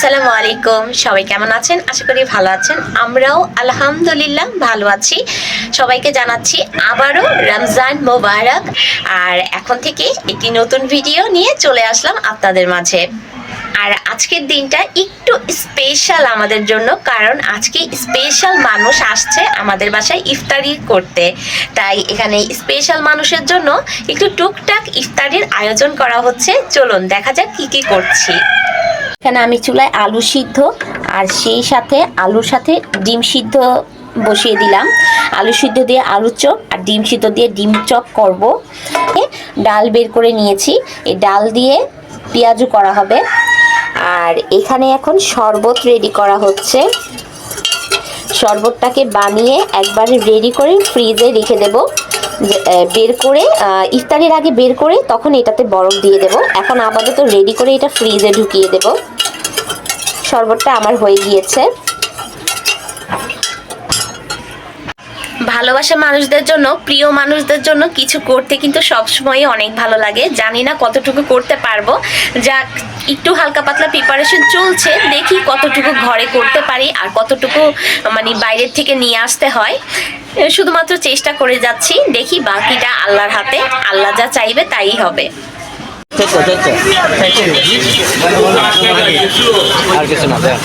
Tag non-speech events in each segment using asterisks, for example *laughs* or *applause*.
আসসালামু আলাইকুম। সবাই কেমন আছেন? আশা করি ভালো আছেন। আমরাও আলহামদুলিল্লাহ ভালো আছি। সবাইকে জানাচ্ছি আবারও রমজান মোবারক। আর এখন থেকে একটি নতুন ভিডিও নিয়ে চলে আসলাম আপনাদের মাঝে। আর আজকের দিনটা একটু স্পেশাল আমাদের জন্য, কারণ আজকে স্পেশাল মানুষ আসছে আমাদের বাসায় ইফতারি করতে। তাই এখানে স্পেশাল মানুষের জন্য একটু টুকটাক ইফতারির আয়োজন করা হচ্ছে। চলুন, দেখা যাক কি কি করছি। এখানে আমি চুলায় আলু সিদ্ধ আর সেই সাথে আলুর সাথে ডিম সিদ্ধ বসিয়ে দিলাম। আলু সিদ্ধ দিয়ে আলু চপ আর ডিম সিদ্ধ দিয়ে ডিম চপ করব। ডাল বের করে নিয়েছি। এই ডাল দিয়ে পেঁয়াজু করা হবে। আর এখানে এখন শরবত রেডি করা হচ্ছে। শরবতটাকে বানিয়ে একবারে রেডি করে ফ্রিজে রেখে দেব। বের করে ইফতারের আগে বের করে তখন এটাতে বরফ দিয়ে দেব। এখন আপাতত রেডি করে এটা ফ্রিজে ঢুকিয়ে দেব। শরবতটা আমার হয়ে গিয়েছে। ভালোবাসা মানুষদের জন্য, প্রিয় মানুষদের জন্য কিছু করতে কিন্তু সবসময় অনেক ভালো লাগে। জানি না কতটুকু করতে পারব। যাক, একটু হালকা পাতলা প্রিপারেশন চলছে। দেখি কতটুকু ঘরে করতে পারি আর কতটুকু মানে বাইরের থেকে নিয়ে আসতে হয়। শুধুমাত্র চেষ্টা করে যাচ্ছি। দেখি বাকিটা আল্লাহর হাতে। আল্লাহ যা চাইবে তাই হবে। আর কিছু না দেখ।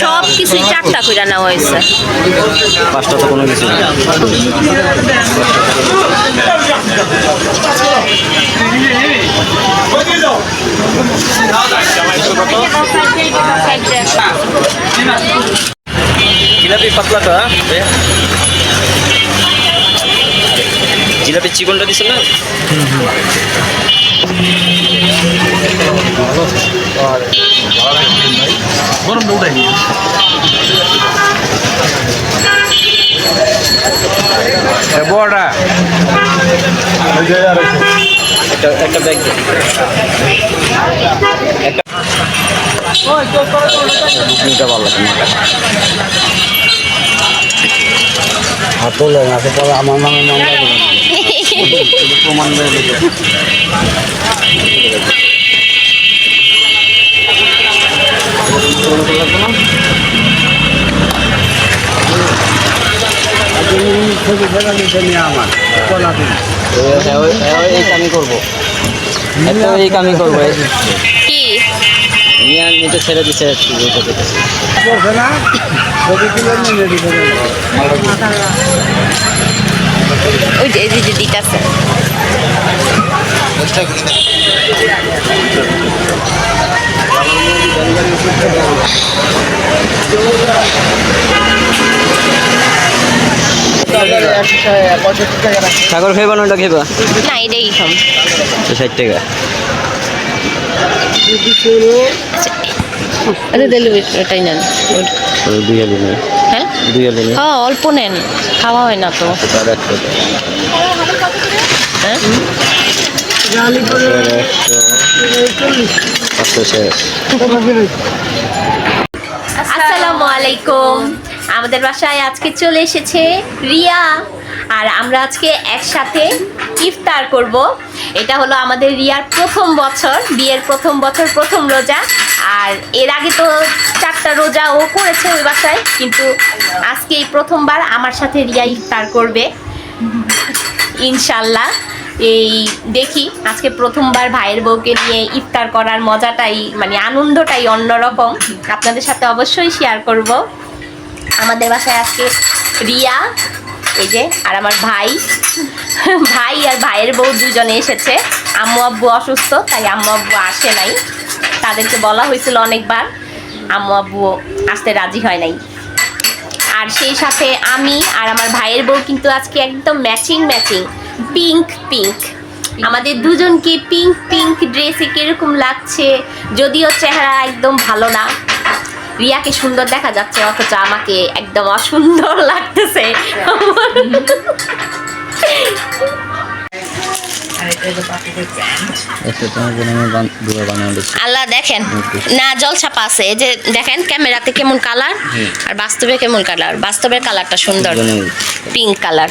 সব কিছুই চারটা করে নেওয়া হয়েছে। পাঁচটা তো কোনো কিছু জিলাপি পাতলাটা হ্যাঁ? জিলাপি চিকনটা দিছিল না? বড়া। একটা একটা ব্যাগ একটা ঘুগনিটা ভালো লাগে না। হাতলে তো পরে আমার নামে মামলা হ্যাঁ ওই- এই কামই করব এই কামই করব। এই কি নিয়ে নিতে ছেড়ে দিছে ছবি তুলে নিয়ে রেডি করে ওই যে এই যে দিতেছে সাগর খাইবা না ওটা খাইবা না এটাই খাম ষাট টাকা আরে দিলে ওটাই নেন দুই হ্যাঁ? হ্যাঁ অল্প নেন খাওয়া হয় না তো। হ্যাঁ? আসসালামু আলাইকুম। আমাদের বাসায় আজকে চলে এসেছে রিয়া। আর আমরা আজকে একসাথে ইফতার করব। এটা হলো আমাদের রিয়ার প্রথম বছর বিয়ের প্রথম বছর প্রথম রোজা। আর এর আগে তো চারটা রোজা ও করেছে ওই বাসায়, কিন্তু আজকে এই প্রথমবার আমার সাথে রিয়া ইফতার করবে। ইনশাল্লাহ। এই দেখি, আজকে প্রথমবার ভাইয়ের বউকে নিয়ে ইফতার করার মজাটাই মানে আনন্দটাই অন্যরকম। আপনাদের সাথে অবশ্যই শেয়ার করব। আমাদের বাসায় আজকে রিয়া, এই যে, আর আমার ভাই। ভাই আর ভাইয়ের বউ দুজনে এসেছে। আম্মু আব্বু অসুস্থ, তাই আম্মু আব্বু আসে নাই। তাদেরকে বলা হয়েছিল অনেকবার। আম্মু আব্বু আসতে রাজি হয় নাই। আর সেই সাথে আমি আর আমার ভাইয়ের বউ কিন্তু আজকে একদম ম্যাচিং ম্যাচিং পিঙ্ক পিঙ্ক আমাদের দুজনকে পিঙ্ক পিঙ্ক ড্রেসে কীরকম লাগছে যদিও চেহারা একদম ভালো না। রিয়াকে সুন্দর দেখা যাচ্ছে অথচ আমাকে একদম অসুন্দর লাগতেছে। *laughs* *laughs* আল্লাহ দেখেন না জল ছাপা আছে। এই যে দেখেন ক্যামেরাতে কেমন কালার আর বাস্তবে কেমন কালার বাস্তবের কালারটা সুন্দর। পিঙ্ক কালার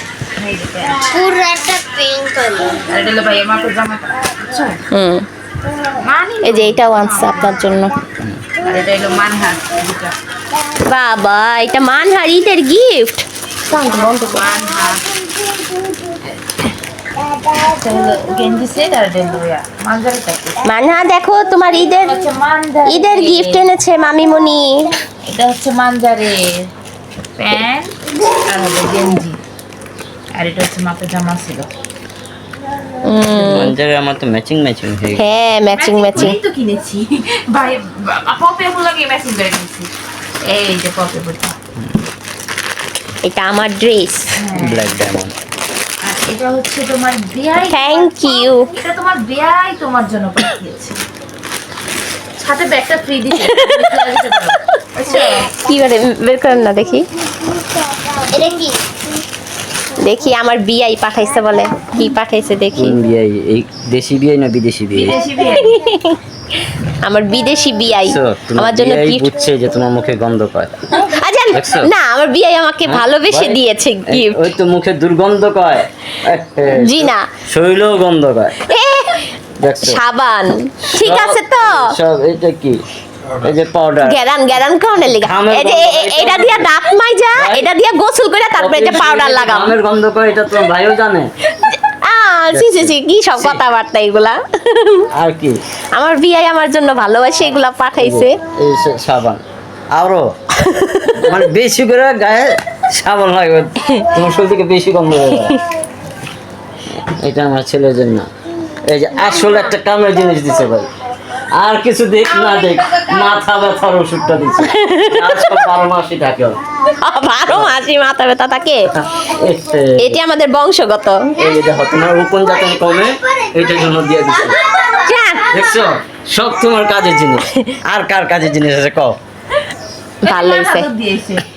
বুঝছ? হুম। এই যে এটাও আনছে আপনার জন্য। আর এটা হলো মানহার দুটা বাবা এটা মানহার ঈদের গিফট মানহার। মানহা দেখো তোমার ঈদের ঈদের গিফট এনেছে মামিমণি। এটা হচ্ছে মানজারের প্যান্ট আর হলো গেঞ্জি। আর এটা হচ্ছে মাপের জামা ছিল। মঞ্জারে আমার তো ম্যাচিং ম্যাচিং হয়ে হ্যাঁ ম্যাচিং ম্যাচিং তো কিনেছি। ভাই পপে গুলোকে ম্যাচিং করে কিনেছি। এই যে পপে এটা আমার ড্রেস ব্ল্যাক ডায়মন্ড এটা হচ্ছে তোমার বিয়াই থ্যাংক ইউ এটা তোমার বিয়াই তোমার জন্য পাঠিয়েছে। সাথে ব্যাগটা ফ্রি বুঝছ কি করে বের করেন না দেখি। এটা কি? দেখি আমার বিয়াই পাঠাইছে বলে। কি পাঠাইছে দেখি। বিয়ে এই দেশি বিয়ে না বিদেশি বিয়াই আমার বিদেশি তোমার আমার জন্য গিফট বুঝছে যে তোমার মুখে গন্ধ পায়। আচ্ছা? না আমার বিয়াই আমাকে হ্যাঁ? ভালোবেসে দিয়েছে গিফট ওই তো মুখে দুর্গন্ধ কয়। জি না। শৈল গন্ধ কয়। সাবান। ঠিক আছে তো? সব এটা কি? এই যে পাউডার গ্যারান গ্যারান লিগা। এই যে গন্ধ, এটা দিয়া দাঁত মাইজা এটা দিয়া গোসল করে তারপরে এটা পাউডার লাগাম আমের গন্ধ কয়? এটা তোমার ভাইও জানে। সি সি সি কি সব কথাবার্তা এগুলা। আর কি? আমার বিয়াই আমার জন্য ভালোবাসে এগুলা পাঠাইছে। সাবান। আরও? মানে বেশি করে গায়ে সাবান লাগবে। তোমার শরীর থেকে বেশি কম যায়। এটা আমার ছেলের জন্য। এই যে আসলে একটা কামের জিনিস দিছে ভাই। আর কিছু দেখ না দেখ মাথা ব্যথার ওষুধটা আর বারো মাসই থাকে বারো মাসি মাথা ব্যথা থাকে? এটি আমাদের বংশগত। এই দেখো তোমার উপন যাতন কমে এটার জন্য দিয়ে দিচ্ছে দেখছ? সব তোমার কাজের জিনিস। আর কার কাজের জিনিস আছে কও? ভালো হয়েছে।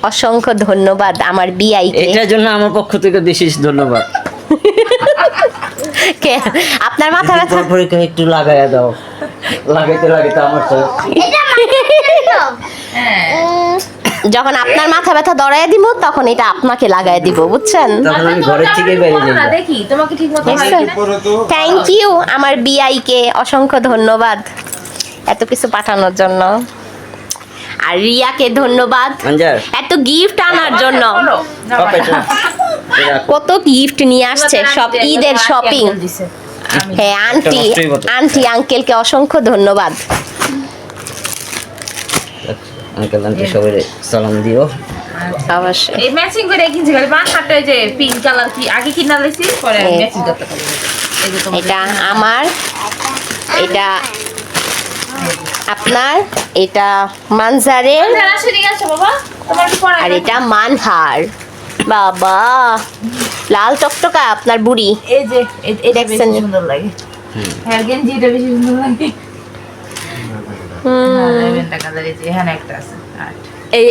অসংখ্য ধন্যবাদ আমার বিয়াইকে এটার জন্য আমার পক্ষ থেকে বিশেষ ধন্যবাদ। *laughs* কে? আপনার মাথা ব্যথা? তারপরে কেউ একটু লাগাইয়া দাও। লাগাইতে লাগাইতে আমার তো *laughs* যখন আপনার মাথা ব্যথা দড়াই দিব তখন এটা আপনাকে লাগাই দিব বুঝছেন? তখন আমি ঘরের থেকে বেরিয়ে না দেখি তোমাকে ঠিক মতো দেখছেন থ্যাংক ইউ আমার বিআইকে অসংখ্য ধন্যবাদ। এত কিছু পাঠানোর জন্য। আর রিয়াকে ধন্যবাদ। এত গিফট আনার জন্য। কত গিফট নিয়ে আসছে সব ঈদের শপিং হ্যাঁ আন্টি। আন্টি আঙ্কেলকে অসংখ্য ধন্যবাদ। আঙ্কেল আন্টি সবাই সালাম দিও। অবশ্যই। এই ম্যাচিং করে কিনছি খালি পাঁচ যে পিঙ্ক কালার কি আগে কিনা পরে ম্যাচিং করতে পারব। এটা আমার এটা আপনার এটা পড়া আর এটা মানহার। বাবা লাল টকটকা আপনার বুড়ি। এই যে এটা বেশি সুন্দর লাগে। হ্যাঁ গেঞ্জি বেশি সুন্দর লাগে। হুম, হ্যাঁ,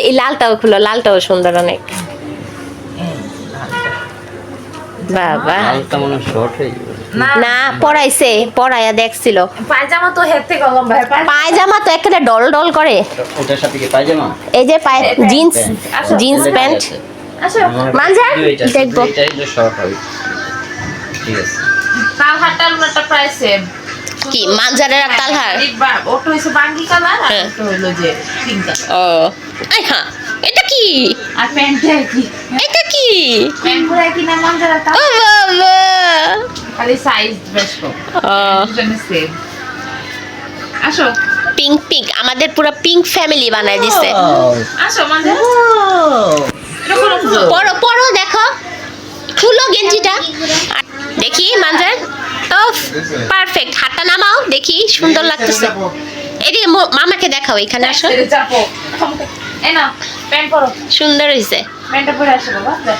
এই লালটাও খুলো লালটাও সুন্দর অনেক। লালটা। বাবা। মনে শর্ট হয়ে না। না পড়াইছে পড়াইয়া দেখছিল। পায়জামা তো হেড থেকে লম্বা পায়জামা। তো একেবারে ডল ডল করে। ওটার সাথে কি পায়জামা? এই যে পায় জিন্স জিন্স প্যান্ট। এইটা দেখব। এটাই তো শর্ট হবে ঠিক আছে। কাল হাটটা একটা সেম কি মানজারের আর তালহার ওটা হইছে বাঙ্গি কালার আর হ্যাঁ। ওটা হইল যে পিঙ্ক কালার। ও আই হ্যাঁ এটা কি? আর প্যান্টটা কি? এটা কি? প্যান্ট পরে কি না মন যারা ও বাবা। খালি সাইজ বেশ কম সেম আসো। পিঙ্ক পিঙ্ক আমাদের পুরো পিঙ্ক ফ্যামিলি বানাই দিছে। আসো মঞ্জা পরো পরো দেখো। খুলো গেঞ্জিটা। দেখি মানজার ও পারফেক্ট হাতটা নামাও দেখি সুন্দর লাগতেছে। এদিকে মামাকে দেখাও এখানে আসো। সুন্দর হয়েছে প্যান্টটা পরে আসো বাবা।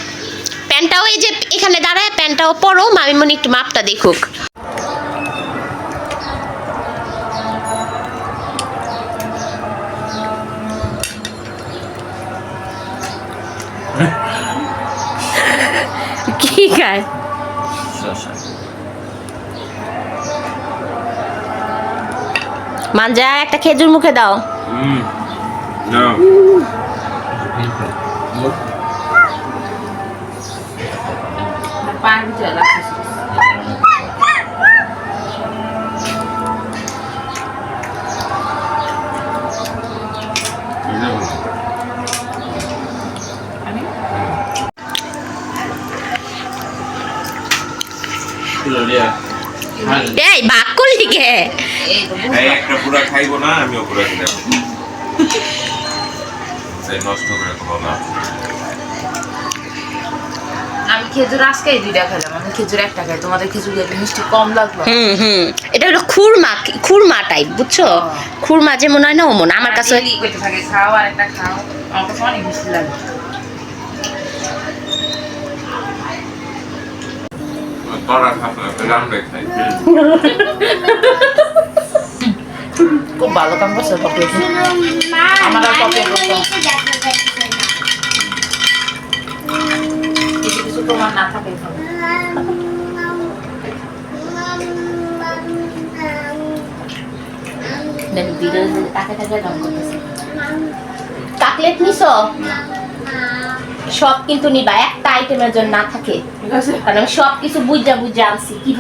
প্যান্টটাও এই যে এখানে দাঁড়ায় প্যান্টটাও পরো। মামিমণি একটু মাপটা দেখুক। *laughs* মানজা মাঞ্জা একটা খেজুর মুখে দাও। Mm. No. পায়ের ভিতরে রাখতেছি আমি এই বাক করলি কে এই তো এই একটা পুরা খাইবো না আমিও পুরা খেতে যাব সেই নষ্ট করে কোনো লাভ নেই। আমি খেজুর আজকেই দুইটা খেলাম। আমি খেজুর একটা খাই তোমাদের খেজুর মিষ্টি কম লাগল। হুম হুম। এটা হলো খুরমা খুরমা টাইপ বুঝছ? খুরমা যেমন হয় না ওমন আমার কাছে খাও আর একটা খাও। আমার কাছে অনেক মিষ্টি লাগে। খুব ভালো কাম করছে আমার আর মানে কপি করতে মনে দেখা যাচ্ছে না। প্রমাণ না থাকে কাকলেট নিছো? সব কিন্তু নিবা একটা আইটেমের জন্য না থাকে। কারণ আমি সব কিছু বুঝা বুঝা আনছি কি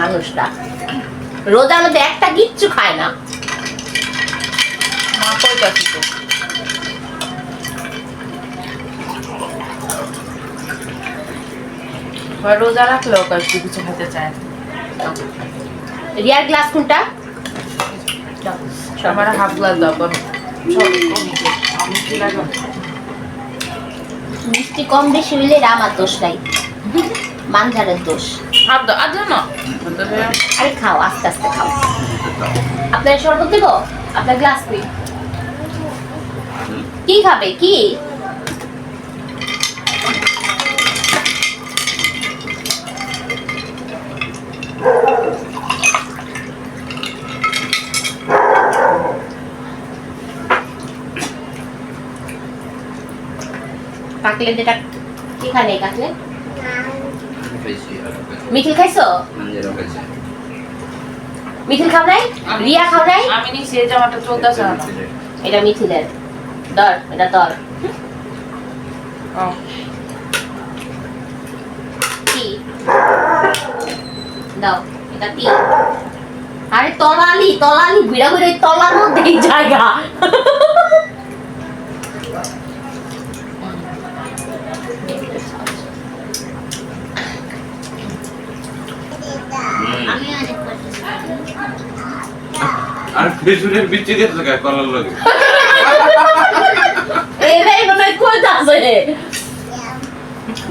মানুষটা। রোজার মধ্যে একটা কিচ্ছু খায় না। মা কইতাছি তো রোজা রাখলেও কিছু খেতে চায় রিয়ার গ্লাস কোনটা? আমার হাফ গ্লাস মিষ্টি কম বেশি হইলে আমার দোষ নাই। মানজারের দোষ। দাও। আর জানো? আরে খাও আস্তে আস্তে খাও। আপনার শরবত দেবো? আপনার গ্লাস কই কি খাবে? কি? কাকলে যেটা কি খানে কাকলে মিঠিল খাইছো? মিঠিল খাও নাই? রিয়া খাও নাই? আমি নিচে এই জামাটা চলতেছে না এটা মিঠিলের দর এটা দর কি? দাও এটা কি? আরে তলালি তলালি বিড়া বিড়া তলার মধ্যেই জায়গা। আর খেজুরের বিচি দিয়ে থাকে কলার লাগে। মনে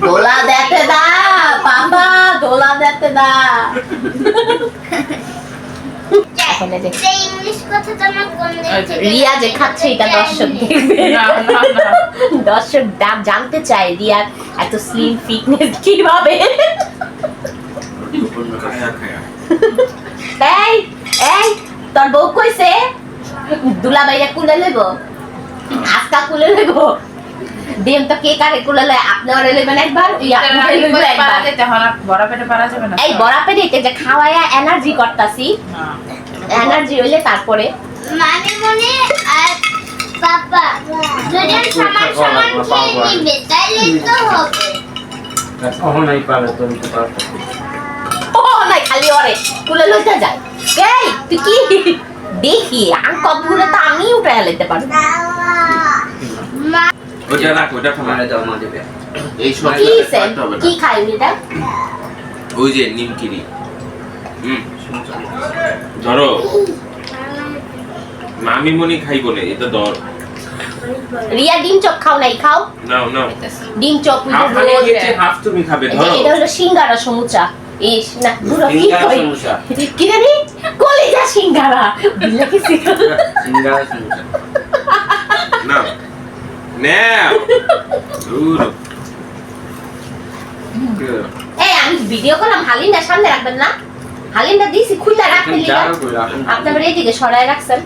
দোলা দেখতে দা বাবা দোলা দেখতে দা। যে, রিয়া যে খাচ্ছে এটা দর্শক দেখবে। জানতে চায় রিয়ার এত স্লিম ফিটনেস কীভাবে? তোর বউ কইছে দুলা ভাইয়া কুলে নেব আজকা কুলে নেব ডিম তো কে কারে কুলে লয় আপনি ওরে নেবেন একবার ইয়া আপনি হাড়ি লইবেন একবার। যেতে হয় বড় পেটে পারা যাবে না এই বড়া পেটে যে খাওয়ায়া এনার্জি করতাছি না। এনার্জি হইলে তারপরে। মানে মনে আর পাপা দুজন সমান সমান খেয়ে নিবে তাইলে তো হবে। অহনাই পারে তুমি তো পারতো ও নাই খালি ওরে কুলে লইতে যায়। এই তুই কি? দেখি আং কতগুলো তো আমি উঠে লইতে পারব। ওটা রাখ ওটা ফেলা দাও মা দেবে এই সব কি কি খাই এটা? ওই যে নিমকিরি হুম ধরো মামি মনি খাই বলে এটা ধর। রিয়া ডিম চপ খাও নাই খাও? নাও নাও। ডিম চপ হাফ তুমি খাবে ধরো। এটা হলো সিঙ্গারা সমুচা। ইস না পুরো কি কই কি জানি? কলিজা সিঙ্গারা। বুঝলে কি সিঙ্গারা? সমুচা নাও নাও। দূর এই আমি ভিডিও করলাম সামনে রাখবেন না। হালিমটা দিয়েছি খুলে রাখতে লিগা। আপনি এইদিকে সরায় রাখছেন।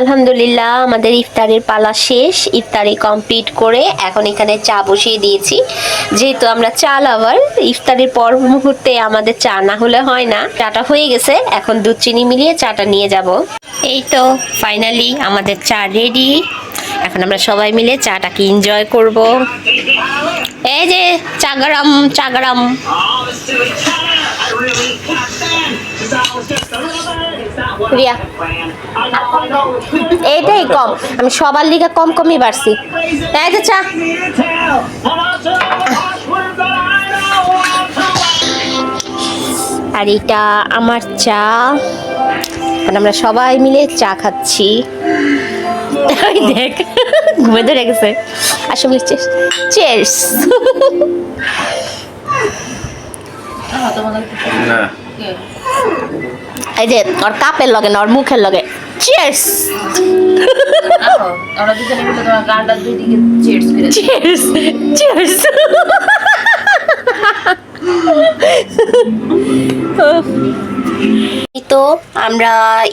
আলহামদুলিল্লাহ, আমাদের ইফতারের পালা শেষ। ইফতারি কমপ্লিট করে এখন এখানে চা বসিয়ে দিয়েছি। যেহেতু আমরা চা লাভার, ইফতারের পর মুহূর্তে আমাদের চা না হলে হয় না। চাটা হয়ে গেছে, এখন দুধ, চিনি মিলিয়ে চাটা নিয়ে যাব। এই তো ফাইনালি আমাদের চা রেডি এখন আমরা সবাই মিলে চাটাকে এনজয় করব। এই যে চাগরাম চাগরাম রিয়া। এইটাই কম। আমি সবার লিগে কম কমই বাড়ছি। এই যে চা। আর এটা আমার চা। এখন আমরা সবাই মিলে চা খাচ্ছি। দেখ, ঘুমে ধরে গেছে। আসলে চেয়ার্স না। এই যে ওর কাপের লগে না ওর মুখের লগে। চিয়ার্স আহো, আমরা দুজনে মিলে তোমার গানটা দুই দিকে চেয়ার্স করে দিই। চেয়ার্স চেয়ার্স *laughs* *laughs* তো আমরা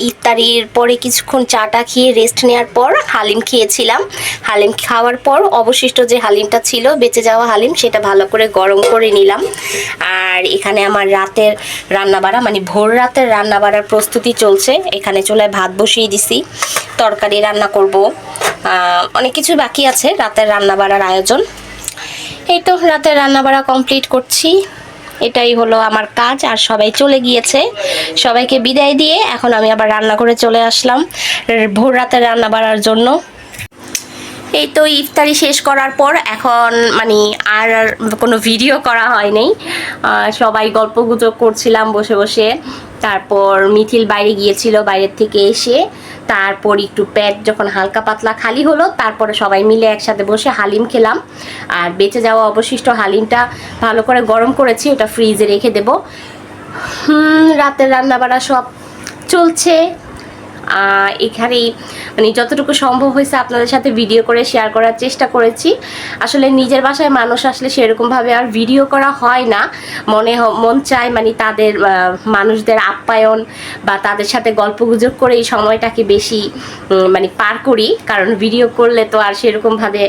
ইফতারির পরে কিছুক্ষণ চাটা খেয়ে রেস্ট নেওয়ার পর হালিম খেয়েছিলাম। হালিম খাওয়ার পর অবশিষ্ট যে হালিমটা ছিল, বেঁচে যাওয়া হালিম, সেটা ভালো করে গরম করে নিলাম। আর এখানে আমার রাতের রান্নাবাড়া মানে ভোর রাতের রান্নাবাড়ার প্রস্তুতি চলছে। এখানে চুলায় ভাত বসিয়ে দিছি, তরকারি রান্না করব। অনেক কিছু বাকি আছে রাতের রান্নাবাড়ার আয়োজন। এই তো রাতের রান্নাবাড়া কমপ্লিট করছি। এটাই হলো আমার কাজ, আর সবাই চলে গিয়েছে। সবাইকে বিদায় দিয়ে এখন আমি আবার রান্না করে চলে আসলাম। ভোর রাতে রান্না বাড়ার জন্য। এই তো ইফতারি শেষ করার পর এখন মানে আর কোনো ভিডিও করা হয়নি। আহ, সবাই গল্প গুজব করছিলাম বসে বসে। তারপর মিথিল বাইরে গিয়েছিল বাইরের থেকে এসে। তারপর একটু পেট যখন হালকা পাতলা খালি হলো তারপরে সবাই মিলে একসাথে বসে হালিম খেলাম। আর বেঁচে যাওয়া অবশিষ্ট হালিমটা ভালো করে গরম করেছি ওটা ফ্রিজে রেখে দেবো। রাতের রান্নাবাড়া সব চলছে। এখানেই মানে যতটুকু সম্ভব হয়েছে আপনাদের সাথে ভিডিও করে শেয়ার করার চেষ্টা করেছি। আসলে নিজের বাসায় মানুষ আসলে সেরকমভাবে আর ভিডিও করা হয় না। মনে মন চায় মানে তাদের মানুষদের আপ্যায়ন বা তাদের সাথে গল্প গুজব করে এই সময়টাকে বেশি মানে পার করি। কারণ ভিডিও করলে তো আর সেরকমভাবে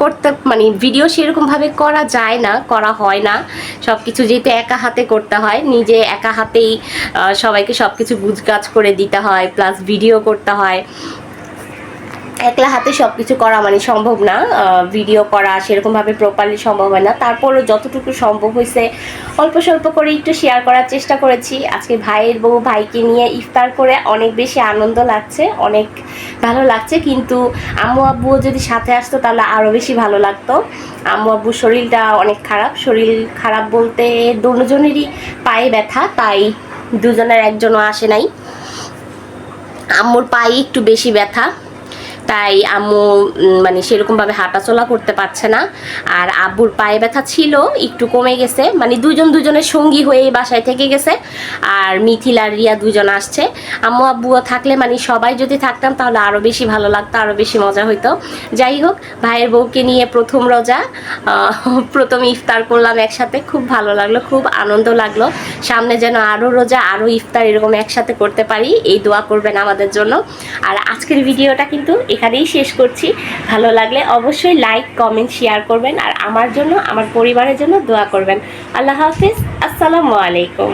করতে মানে ভিডিও সেরকমভাবে করা যায় না, করা হয় না। সব কিছু যেহেতু একা হাতে করতে হয়, নিজে একা হাতেই সবাইকে সব কিছু গুজগাছ করে দিতে হয় প্লাস ভিডিও করতে হয়। একলা হাতে সব কিছু করা মানে সম্ভব না ভিডিও করা, সেরকমভাবে প্রপারলি সম্ভব হয় না। তারপরও যতটুকু সম্ভব হয়েছে, অল্প স্বল্প করে একটু শেয়ার করার চেষ্টা করেছি। আজকে ভাইয়ের বউ ভাইকে নিয়ে ইফতার করে অনেক বেশি আনন্দ লাগছে, অনেক ভালো লাগছে। কিন্তু আম্মু আব্বুও যদি সাথে আসতো তাহলে আরও বেশি ভালো লাগতো। আম্মু আব্বুর শরীরটা অনেক খারাপ। শরীর খারাপ বলতে দুজনেরই পায়ে ব্যথা, তাই দুজনের একজনও আসে নাই। আম্মুর পায়ে একটু বেশি ব্যথা। তাই আম্মু মানে সেরকমভাবে হাঁটাচলা করতে পারছে না। আর আব্বুর পায়ে ব্যথা ছিল, একটু কমে গেছে। মানে দুজন দুজনের সঙ্গী হয়ে এই বাসায় থেকে গেছে। আর মিথিল আর রিয়া দুজন আসছে। আম্মু, আব্বুও থাকলে মানে সবাই যদি থাকতাম, তাহলে আরও বেশি ভালো লাগতো আরও বেশি মজা হইতো। যাই হোক, ভাইয়ের বউকে নিয়ে প্রথম রোজা প্রথম ইফতার করলাম একসাথে। খুব ভালো লাগল, খুব আনন্দ লাগল। সামনে যেন আরও রোজা আরও ইফতার এরকম একসাথে করতে পারি, এই দোয়া করবেন আমাদের জন্য। আর আজকের ভিডিওটা কিন্তু এখানেই শেষ করছি। ভালো লাগলে অবশ্যই লাইক কমেন্ট শেয়ার করবেন আর আমার জন্য, আমার পরিবারের জন্য দোয়া করবেন। আল্লাহ হাফিজ, আসসালামু আলাইকুম।